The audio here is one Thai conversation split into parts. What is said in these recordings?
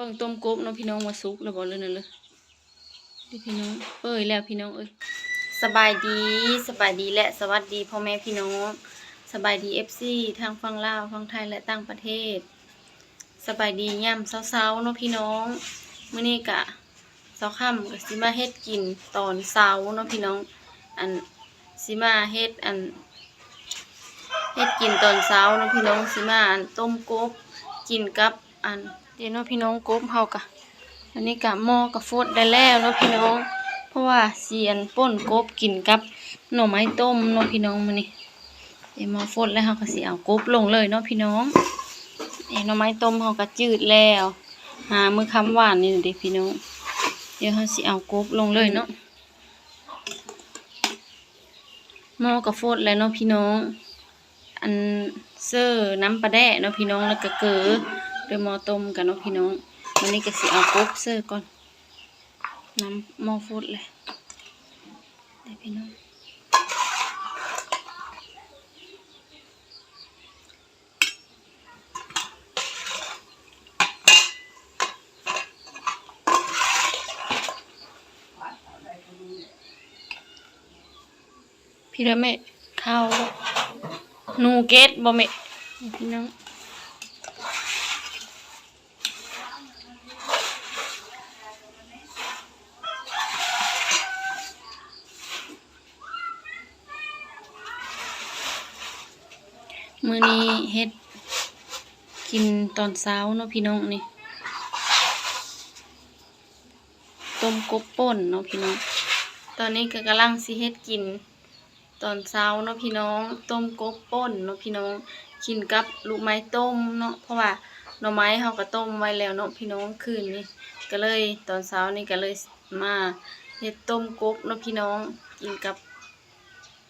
บิ่งต้มกบเนาะพี่น้องว่าสุกแล้วบ่เลยนั่นเลยดิพี่น้อง เอ้ยแล้วพี่น้องเอ้ยสบายดีสบายดีและสวัสดีพ่อแม่พี่น้องสบายดี FC ทางฝั่งลาวฝั่งไทยและต่างประเทศ สบายดีย่ำเช้าๆเนาะพี่น้องมื้อนี้กะเช้าค่ำก็สิมาเฮ็ดกินตอนเช้าเนาะพี่น้อง อันสิมาเฮ็ดอันเฮ็ดกินตอนเช้าเนาะพี่น้องสิมาอันต้มกบกินกับอัน เดี๋ยวเนาะพี่น้องกบเฮากะอันนี้กะหม้อกะฟดได้แล้วเนาะพี่น้อง เพราะว่าเสียนป่นกบกินกับหน่อไม้ต้มเนาะพี่น้องมื้อนี้เดี๋ยวหม้อฟดแล้วเฮาก็สิเอากบลงเลยเนาะพี่น้องเอ้หน่อไม้ต้มเฮาก็จืดแล้ว หามือค่ำหวานนี่เด้พี่น้อง เดี๋ยวเฮาสิเอากบลงเลยเนาะหม้อกะฟดแล้วเนาะพี่น้อง อันเซอร์น้ำปลาแดะเนาะพี่น้องแล้วก็เกลือ ด้วยหม้อต้มกันเนาะพี่น้องวันนี้ก็สิเอากบเซอร์ก่อนน้ำหม้อโฟดเลยเดี๋ยวพี่น้องพี่ละแม่ข้าวนูเกตบ่แม่พี่น้อง มื้อนี้เฮ็ดกินตอนเช้าเนาะพี่น้องนี่ต้มกบป่นเนาะพี่น้อง ตอนนี้ก็กำลังสิเฮ็ดกิน ตอนเช้าเนาะพี่น้อง ต้มกบป่นเนาะพี่น้องกินกับลูกไม้ต้มเนาะเพราะว่าหน่อไม้เฮาก็ต้มไว้แล้วเนาะพี่น้องคืนนี้ก็เลยตอนเช้านี่ก็เลยมาเฮ็ดต้มกบเนาะพี่น้องกินกับ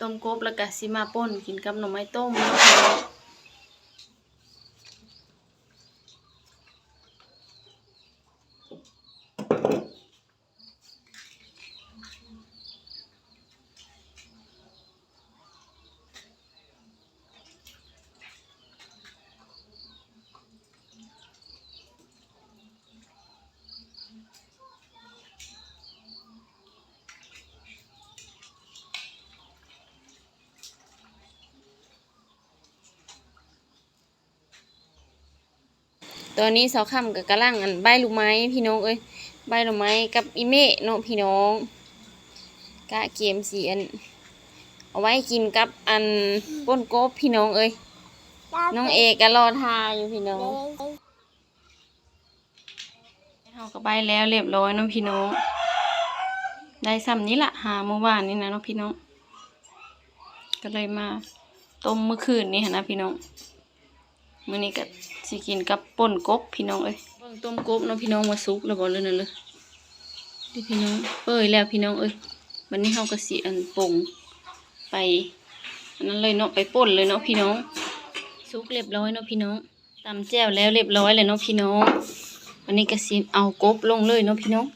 ต้มกบแล้วก็สิมาป่นกินกับหน่อไม้ต้มเนาะ ตอนนี้เสาค่ำก็กำลังอันใบลูกไม้พี่น้องเอ้ยใบลูกไม้กับอีเมะเนาะพี่น้องกะเกมสีอัน เอาไว้กินกับอันป่นโกบพี่น้องเอ้ยน้องเอกก็รอทาอยู่พี่น้องเฮาก็ใบแล้วเรียบร้อยเนาะพี่น้องได้ซ้ำนี้ละหาเมื่อวานนี่นะเนาะพี่น้องก็เลยมาต้มเมื่อคืนนี่หั้นนะพี่น้อง มื้อนี้ก็สิกินกับป่นกบพี่น้องเอ้ยเบิ่งต้มกบเนาะพี่น้องว่าสุกแล้วบ่เลยนั่นเลยดิพี่น้องเอ้ยแล้วพี่น้องเอ้ยวันนี้เฮาก็สิอันปงไปอันนั้นเลยเนาะไปป่นเลยเนาะพี่น้องสุกเรียบร้อยเนาะพี่น้องตำแจ่วแล้วเรียบร้อยเลยเนาะพี่น้องวันนี้ก็สิเอากบลงเลยเนาะพี่น้อง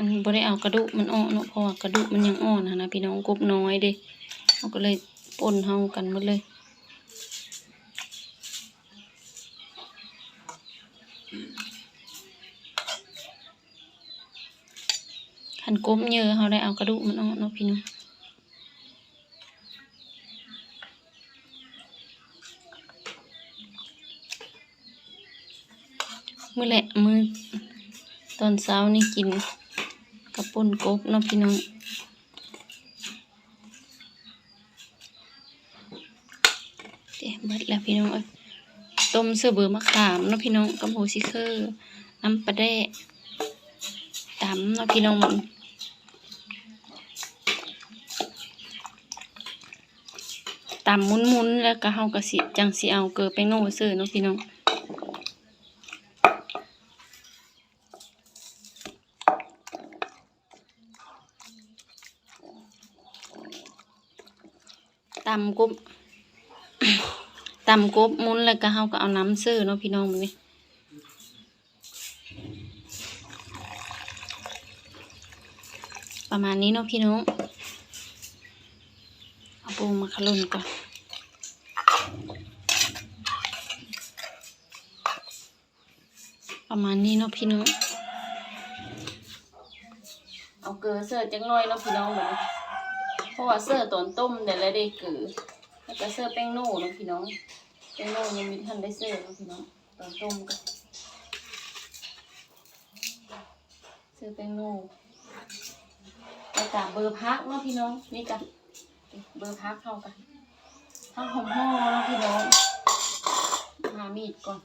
อันนี้บ่ได้เอากระดูกมันอ่อนเนาะเพราะว่ากระดูกมันยังอ่อนหั้นะพี่น้องกบน้อยเด้เราก็เลยปนเฮากันหมดเลยขันกบเยอะเขาได้เอากระดูกมันออกเนาะพี่น้องมื้อแหละมือตอนเช้านี่กิน ป่นกบเนาะพี่น้องเดี๋ยวเบิดแล้วพี่น้องเอ้ยต้มเสือเบือมะขามเนาะพี่น้องกับโหซิเคอร์น้ำปลาแดะตำเนาะพี่น้องมันตำมุนๆแล้วก็เฮาก็สิจังสิเอาเกลือไปโน่ซื้อเนาะพี่น้อง ตำกบตำกบมุนเลยก็เฮาก็เอาน้ำซื้อเนาะพี่น้องมันนี่ประมาณนี้เนาะพี่น้อง เอาปูมาขลุ่นก่อน ประมาณนี้เนาะพี่น้อง เอาเกลือเสิร์ฟจังน้อยเนาะพี่น้องเหมือน ราะว่าเสิร์ฟตอนต้มเดี๋ยวแล้วได้เกือแล้วก็เสิร์ฟแป้งโน่เนาะพี่น้องแป้งโน่ยังมีทันได้เสิร์ฟเนาะพี่น้องตอนต้มก็เสิร์ฟแป้งโน่แล้วก็เบอร์พักเนาะพี่น้องนี่กันเบอร์พักเข้ากันทั้งหอมห่อเนาะพี่น้องมามีดก่อน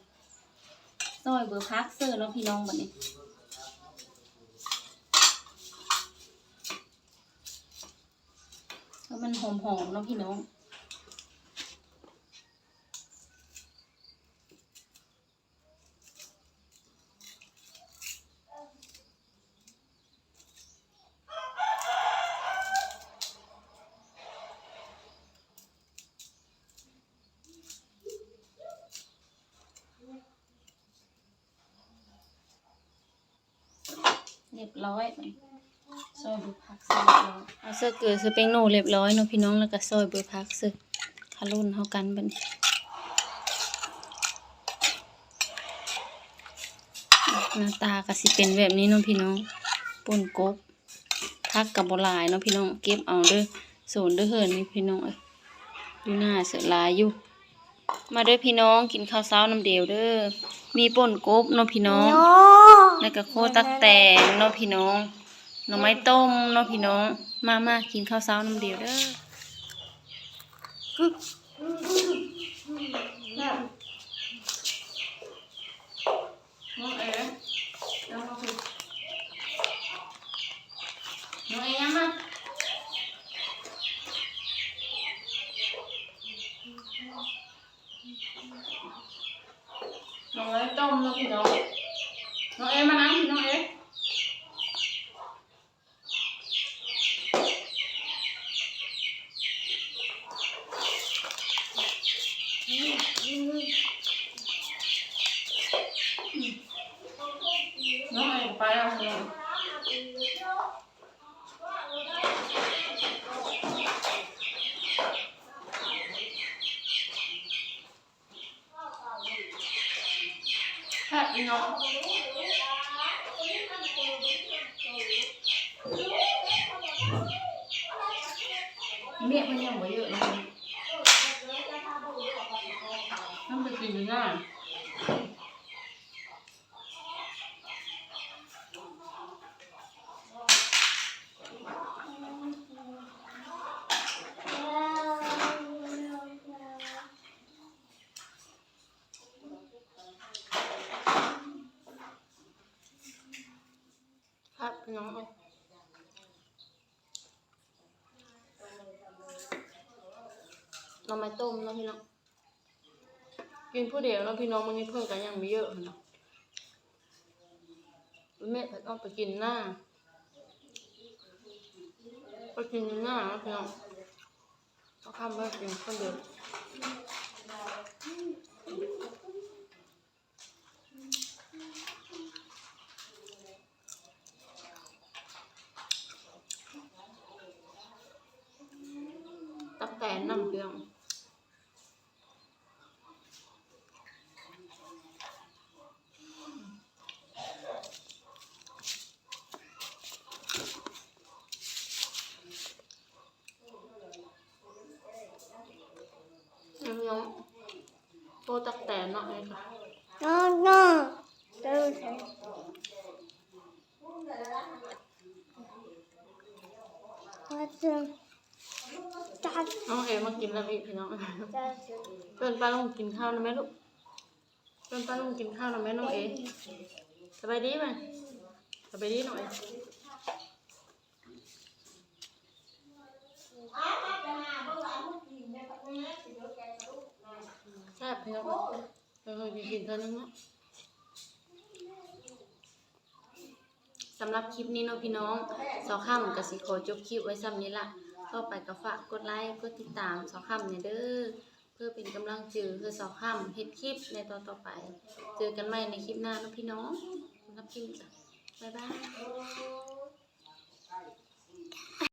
ซอยเบอร์พักเสิร์ฟเนาะพี่น้องแบบนี้ แล้ว มันหอมๆเนาะพี่น้องเรียบร้อย ซอยเบอร์พักเสร็จเรียบร้อยเอาเสื้อเกลือซื้อแป้งโน่เรียบร้อยเนาะพี่น้องแล้วก็ซอยเบอร์พักซื้อคารุ่นเฮากันบัดนี้หน้าตาก็สิเป็นแบบนี้เนาะพี่น้องป่นกบพักกับบ่หลายเนาะพี่น้องเก็บเอาเด้อโซนเด้อเหินนี่พี่น้องเอ้ยอยู่หน้าเสือหลายอยู่ มาเด้อพี่น้องกินข้าวเช้าน้ำเดียวเด้อมีป่นกบเนาะพี่น้องแล้วก็โคตักแตงเนาะพี่น้อง หน่อไม้ต้มเนาะพี่น้อง มามากินข้าวเช้าน้ำเดียวเด้อน้องเอน้องมาคุยน้องเอ๋ยังมาหน่อไม้ต้มเนาะพี่น้อง น้องเอมานั่งน้องเอน้องเอไปแล้วน้อง แค่อีน้องเมียมันยังบ่เยอะนะต้องไปกินอยู่หน้าครับพี่ น้องเอาหน่อไม้ต้มเนาะพี่น้อง กินผู้เดียวเนาะพี่น้องมันนี่เพิ่งกันยังไม่เยอะเนาะแม่ผัดออกไปกินหน้าไปกินหน้าเนาะพี่น้องเอาข้ามไปกินคนเดียว ตักแตนน้ำเพียงน้องโตตักแตนเนาะเลยค่ะ No, no. Dulce. What's um, that? น้องเอมากินแล้วอีกพี่น้อง That's เดินป้าลุงกินข้าวนะแม่ลูกเดินป้าลุงกินข้าวนะแม่น้องเอสบายดีไหมสบายดีหน่อยแซ่บพี่น้องเออกินเท่านึงเนาะสำหรับคลิปนี้เนาะพี่น้องสาวข้ามกับสิขอจบคลิปไว้ซ้ำนี้ละ ต่อไปก็ฝากกดไลค์กดติดตามสองคำเนี่ยเด้อเพื่อเป็นกำลังจือคือสองคำเฮ็ดคลิปในตอนต่อไป เจอกันใหม่ในคลิปหน้านะพี่น้องสำหรับคลิปนี้จ้ะบ๊ายบาย